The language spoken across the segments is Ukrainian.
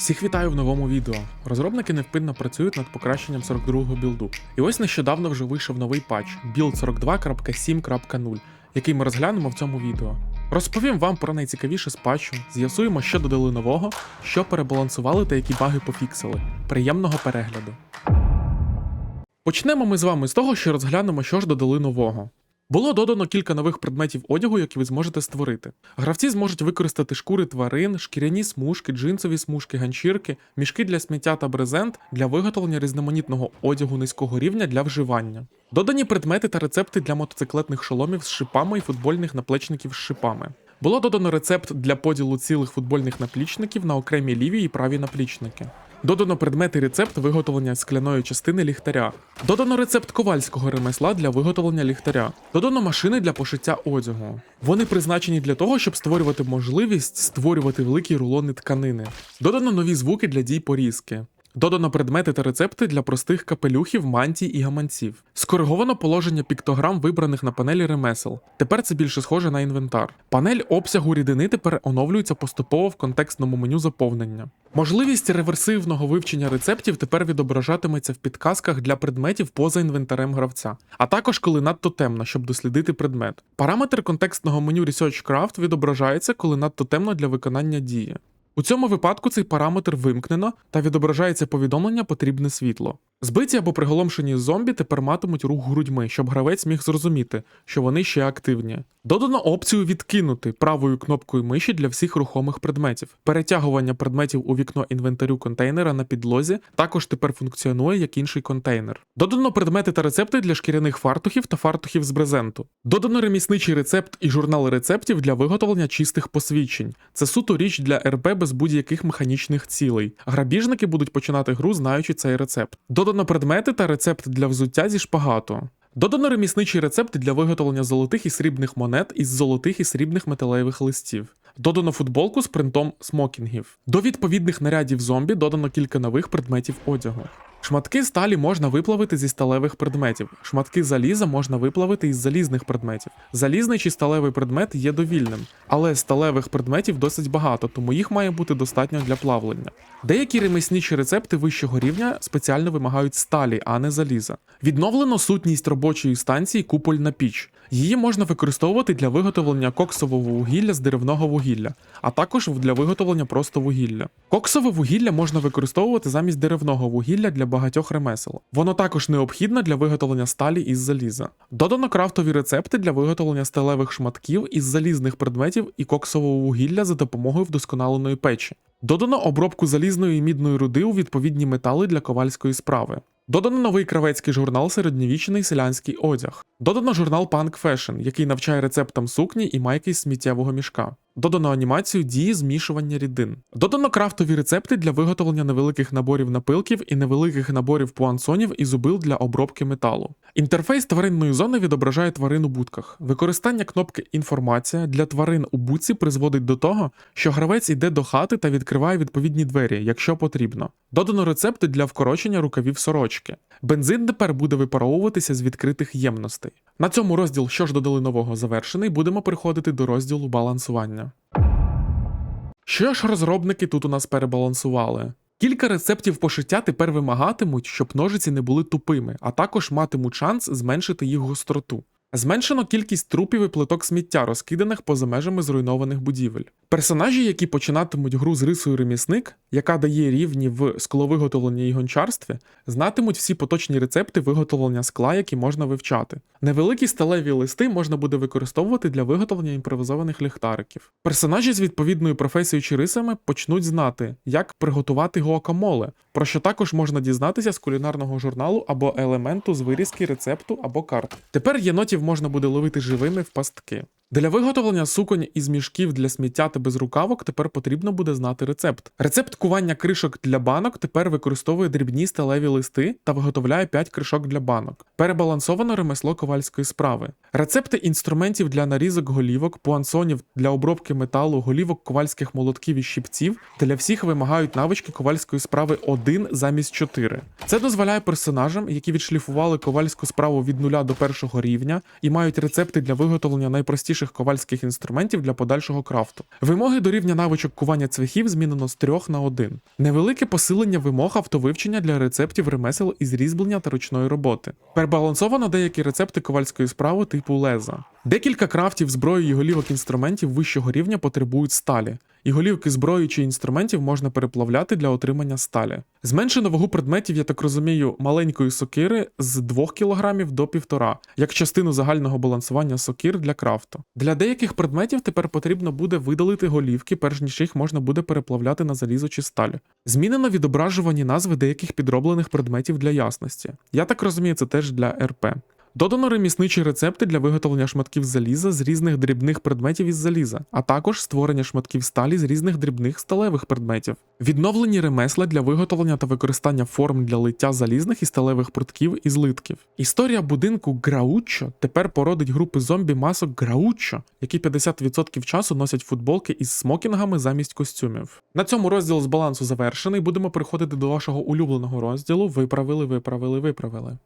Всіх вітаю в новому відео. Розробники невпинно працюють над покращенням 42-го білду. І ось нещодавно вже вийшов новий патч build 42.7.0, який ми розглянемо в цьому відео. Розповім вам про найцікавіше з патчу, з'ясуємо, що додали нового, що перебалансували та які баги пофіксили. Приємного перегляду. Почнемо ми з вами з того, що розглянемо, що ж додали нового. Було додано кілька нових предметів одягу, які ви зможете створити. Гравці зможуть використати шкури тварин, шкіряні смужки, джинсові смужки, ганчірки, мішки для сміття та брезент для виготовлення різноманітного одягу низького рівня для вживання. Додані предмети та рецепти для мотоциклетних шоломів з шипами і футбольних наплечників з шипами. Було додано рецепт для поділу цілих футбольних наплічників на окремі ліві і праві наплічники. Додано предмет і рецепт виготовлення скляної частини ліхтаря. Додано рецепт ковальського ремесла для виготовлення ліхтаря. Додано машини для пошиття одягу. Вони призначені для того, щоб створювати можливість створювати великі рулони тканини. Додано нові звуки для дій порізки. Додано предмети та рецепти для простих капелюхів, мантій і гаманців. Скориговано положення піктограм, вибраних на панелі ремесел. Тепер це більше схоже на інвентар. Панель обсягу рідини тепер оновлюється поступово в контекстному меню заповнення. Можливість реверсивного вивчення рецептів тепер відображатиметься в підказках для предметів поза інвентарем гравця, а також коли надто темно, щоб дослідити предмет. Параметр контекстного меню Research Craft відображається, коли надто темно для виконання дії. У цьому випадку цей параметр вимкнено та відображається повідомлення потрібне світло. Збиті або приголомшені зомбі тепер матимуть рух грудьми, щоб гравець міг зрозуміти, що вони ще активні. Додано опцію відкинути правою кнопкою миші для всіх рухомих предметів. Перетягування предметів у вікно інвентарю контейнера на підлозі також тепер функціонує як інший контейнер. Додано предмети та рецепти для шкіряних фартухів та фартухів з брезенту. Додано ремісничий рецепт і журнал рецептів для виготовлення чистих посвідчень. Це суто річ для РП без будь-яких механічних цілей. Грабіжники будуть починати гру, знаючи цей рецепт. Додано предмети та рецепт для взуття зі шпагату. Додано ремісничий рецепт для виготовлення золотих і срібних монет із золотих і срібних металевих листів. Додано футболку з принтом смокінгів. До відповідних нарядів зомбі додано кілька нових предметів одягу. Шматки сталі можна виплавити зі сталевих предметів. Шматки заліза можна виплавити із залізних предметів. Залізний чи сталевий предмет є довільним, але сталевих предметів досить багато, тому їх має бути достатньо для плавлення. Деякі ремісничі рецепти вищого рівня спеціально вимагають сталі, а не заліза. Відновлено сутність робочої станції купольна піч. Її можна використовувати для виготовлення коксового вугілля з деревного вугілля, а також для виготовлення просто вугілля. Коксове вугілля можна використовувати замість деревного вугілля для багатьох ремесел. Воно також необхідне для виготовлення сталі із заліза. Додано крафтові рецепти для виготовлення сталевих шматків із залізних предметів і коксового вугілля за допомогою вдосконаленої печі. Додано обробку залізної і мідної руди у відповідні метали для ковальської справи. Додано новий кравецький журнал Середньовічний селянський одяг. Додано журнал Punk Fashion, який навчає рецептам сукні і майки з сміттєвого мішка. Додано анімацію дії змішування рідин. Додано крафтові рецепти для виготовлення невеликих наборів напилків і невеликих наборів пуансонів і зубил для обробки металу. Інтерфейс тваринної зони відображає тварин у будках. Використання кнопки Інформація для тварин у будці призводить до того, що гравець йде до хати та відкриває відповідні двері, якщо потрібно. Додано рецепти для вкорочення рукавів сорочки. Бензин тепер буде випаровуватися з відкритих ємностей. На цьому розділ, що ж додали нового, завершений, будемо переходити до розділу балансування. Що ж розробники тут у нас перебалансували? Кілька рецептів пошиття тепер вимагатимуть, щоб ножиці не були тупими, а також матимуть шанс зменшити їх гостроту. Зменшено кількість трупів і плиток сміття, розкиданих поза межами зруйнованих будівель. Персонажі, які починатимуть гру з рисою ремісник, яка дає рівні в скловиготовленні і гончарстві, знатимуть всі поточні рецепти виготовлення скла, які можна вивчати. Невеликі сталеві листи можна буде використовувати для виготовлення імпровізованих ліхтариків. Персонажі з відповідною професією чи рисами почнуть знати, як приготувати гуакамоле, про що також можна дізнатися з кулінарного журналу або елементу з вирізки рецепту або карт. Тепер єнотів можна буде ловити живими в пастки. Для виготовлення суконь із мішків для сміття та безрукавок тепер потрібно буде знати рецепт. Рецепт кування кришок для банок тепер використовує дрібні сталеві листи та виготовляє 5 кришок для банок. Перебалансовано ремесло ковальської справи. Рецепти інструментів для нарізок голівок, пуансонів для обробки металу, голівок ковальських молотків і щипців для всіх вимагають навички ковальської справи 1 замість 4. Це дозволяє персонажам, які відшліфували ковальську справу від нуля до першого рівня і мають рецепти для виготовлення найпростіших ковальських інструментів для подальшого крафту. Вимоги до рівня навичок кування цвяхів змінено з 3 на 1. Невелике посилення вимог автовивчення для рецептів ремесел із різьблення та ручної роботи. Перебалансовано деякі рецепти ковальської справи типу леза. Декілька крафтів зброї і голівок інструментів вищого рівня потребують сталі. І голівки зброї чи інструментів можна переплавляти для отримання сталі. Зменшено вагу предметів, я так розумію, маленької сокири з 2 кг до 1,5, як частину загального балансування сокир для крафту. Для деяких предметів тепер потрібно буде видалити голівки, перш ніж їх можна буде переплавляти на залізо чи сталь. Змінено відображувані назви деяких підроблених предметів для ясності. Я так розумію, це теж для РП. Додано ремісничі рецепти для виготовлення шматків заліза з різних дрібних предметів із заліза, а також створення шматків сталі з різних дрібних сталевих предметів. Відновлені ремесла для виготовлення та використання форм для лиття залізних і сталевих прутків і злитків. Історія будинку Грауччо тепер породить групи зомбі масок Грауччо, які 50% часу носять футболки із смокінгами замість костюмів. На цьому розділ з балансу завершений. Будемо переходити до вашого улюбленого розділу. Виправили, виправили, виправили.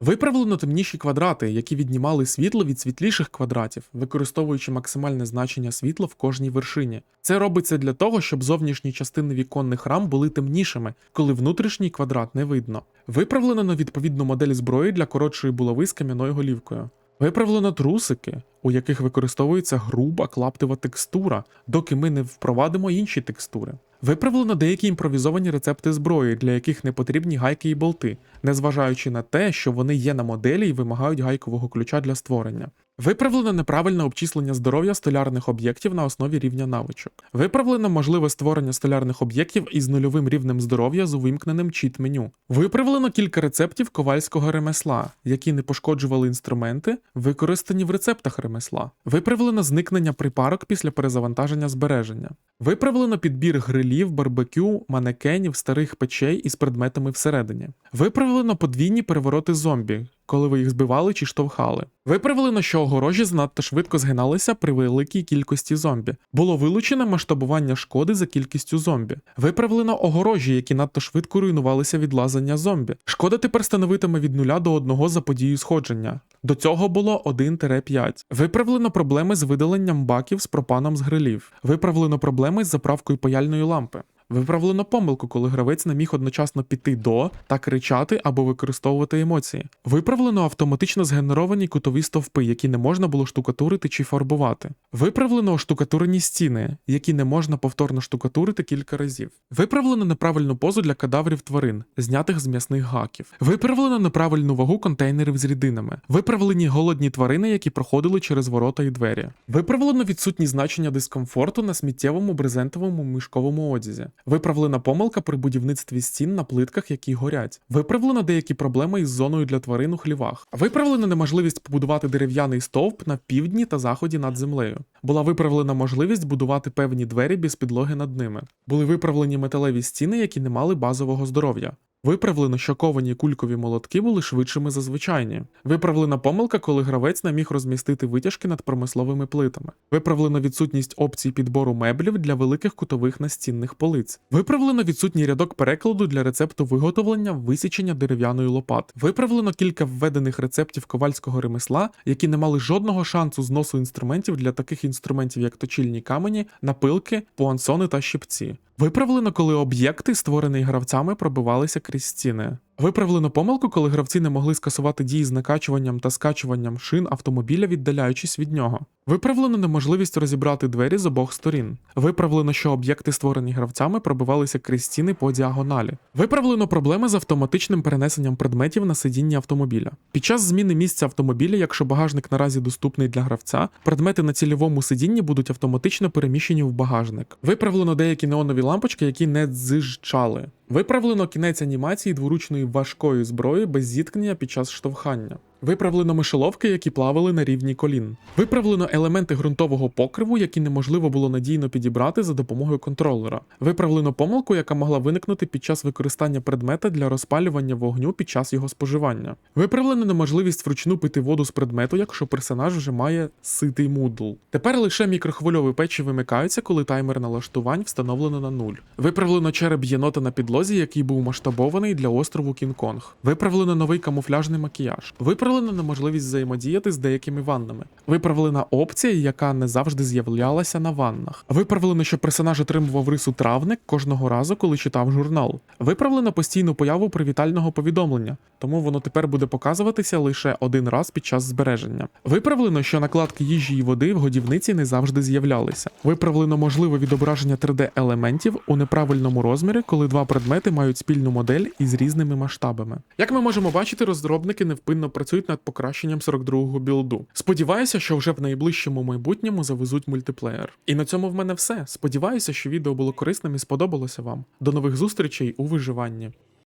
Виправлено темніші квадрати, які віднімали світло від світліших квадратів, використовуючи максимальне значення світла в кожній вершині. Це робиться для того, щоб зовнішні частини віконних рам були темнішими, коли внутрішній квадрат не видно. Виправлено на відповідну модель зброї для коротшої булави з кам'яною голівкою. Виправлено трусики, у яких використовується груба клаптева текстура, доки ми не впровадимо інші текстури. Виправлено деякі імпровізовані рецепти зброї, для яких не потрібні гайки і болти, незважаючи на те, що вони є на моделі і вимагають гайкового ключа для створення. Виправлено неправильне обчислення здоров'я столярних об'єктів на основі рівня навичок. Виправлено можливе створення столярних об'єктів із нульовим рівнем здоров'я з увімкненим чіт-меню. Виправлено кілька рецептів ковальського ремесла, які не пошкоджували інструменти, використані в рецептах ремесла. Виправлено зникнення припарок після перезавантаження збереження. Виправлено підбір грилів, барбекю, манекенів, старих печей із предметами всередині. Виправлено подвійні перевороти зомбі, коли ви їх збивали чи штовхали. Виправлено, що огорожі занадто швидко згиналися при великій кількості зомбі. Було вилучено масштабування шкоди за кількістю зомбі. Виправлено огорожі, які надто швидко руйнувалися від лазання зомбі. Шкода тепер становитиме від 0 до 1 за подію сходження. До цього було 1-5. Виправлено проблеми з видаленням баків з пропаном з грилів. Виправлено проблеми з заправкою паяльної лампи. Виправлено помилку, коли гравець не міг одночасно піти до та кричати або використовувати емоції. Виправлено автоматично згенеровані кутові стовпи, які не можна було штукатурити чи фарбувати. Виправлено оштукатурені стіни, які не можна повторно штукатурити кілька разів. Виправлено неправильну позу для кадаврів тварин, знятих з м'ясних гаків. Виправлено неправильну вагу контейнерів з рідинами. Виправлені голодні тварини, які проходили через ворота і двері. Виправлено відсутні значення дискомфорту на сміттєвому брезентовому мішковому одязі. Виправлена помилка при будівництві стін на плитках, які горять. Виправлено деякі проблеми із зоною для тварин у хлівах. Виправлена неможливість побудувати дерев'яний стовп на півдні та заході над землею. Була виправлена можливість будувати певні двері без підлоги над ними. Були виправлені металеві стіни, які не мали базового здоров'я. Виправлено, що ковані кулькові молотки були швидшими за звичайні. Виправлена помилка, коли гравець не міг розмістити витяжки над промисловими плитами. Виправлено відсутність опцій підбору меблів для великих кутових настінних полиць. Виправлено відсутній рядок перекладу для рецепту виготовлення висічення дерев'яної лопат. Виправлено кілька введених рецептів ковальського ремесла, які не мали жодного шансу зносу інструментів для таких інструментів, як точильні камені, напилки, пуансони та щипці. Виправлено, коли об'єкти, створені гравцями, пробивалися крізь стіни. Виправлено помилку, коли гравці не могли скасувати дії з накачуванням та скачуванням шин автомобіля, віддаляючись від нього. Виправлено неможливість розібрати двері з обох сторін. Виправлено, що об'єкти, створені гравцями, пробивалися крізь стіни по діагоналі. Виправлено проблеми з автоматичним перенесенням предметів на сидіння автомобіля. Під час зміни місця автомобіля, якщо багажник наразі доступний для гравця, предмети на цільовому сидінні будуть автоматично переміщені в багажник. Виправлено деякі неонові лампочки, які не дзижчали. Виправлено кінець анімації дворучної важкої зброї без зіткнення під час штовхання. Виправлено мишоловки, які плавали на рівні колін. Виправлено елементи ґрунтового покриву, які неможливо було надійно підібрати за допомогою контролера. Виправлено помилку, яка могла виникнути під час використання предмета для розпалювання вогню під час його споживання. Виправлено неможливість вручну пити воду з предмету, якщо персонаж вже має ситий мудл. Тепер лише мікрохвильові печі вимикаються, коли таймер налаштувань встановлено на нуль. Виправлено череп єнота на підлозі, який був масштабований для острову Кінг-Конг. Виправлено новий камуфляжний макіяж. Виправлено неможливість взаємодіяти з деякими ваннами. Виправлена опція, яка не завжди з'являлася на ваннах. Виправлено, що персонаж отримував рису травник кожного разу, коли читав журнал. Виправлено постійну появу привітального повідомлення, тому воно тепер буде показуватися лише один раз під час збереження. Виправлено, що накладки їжі і води в годівниці не завжди з'являлися. Виправлено можливе відображення 3D-елементів у неправильному розмірі, коли два предмети мають спільну модель із різними масштабами. Як ми можемо бачити, розробники невпинно працюють над покращенням 42-го білду. Сподіваюся, що вже в найближчому майбутньому завезуть мультиплеєр. І на цьому в мене все. Сподіваюся, що відео було корисним і сподобалося вам. До нових зустрічей у виживанні.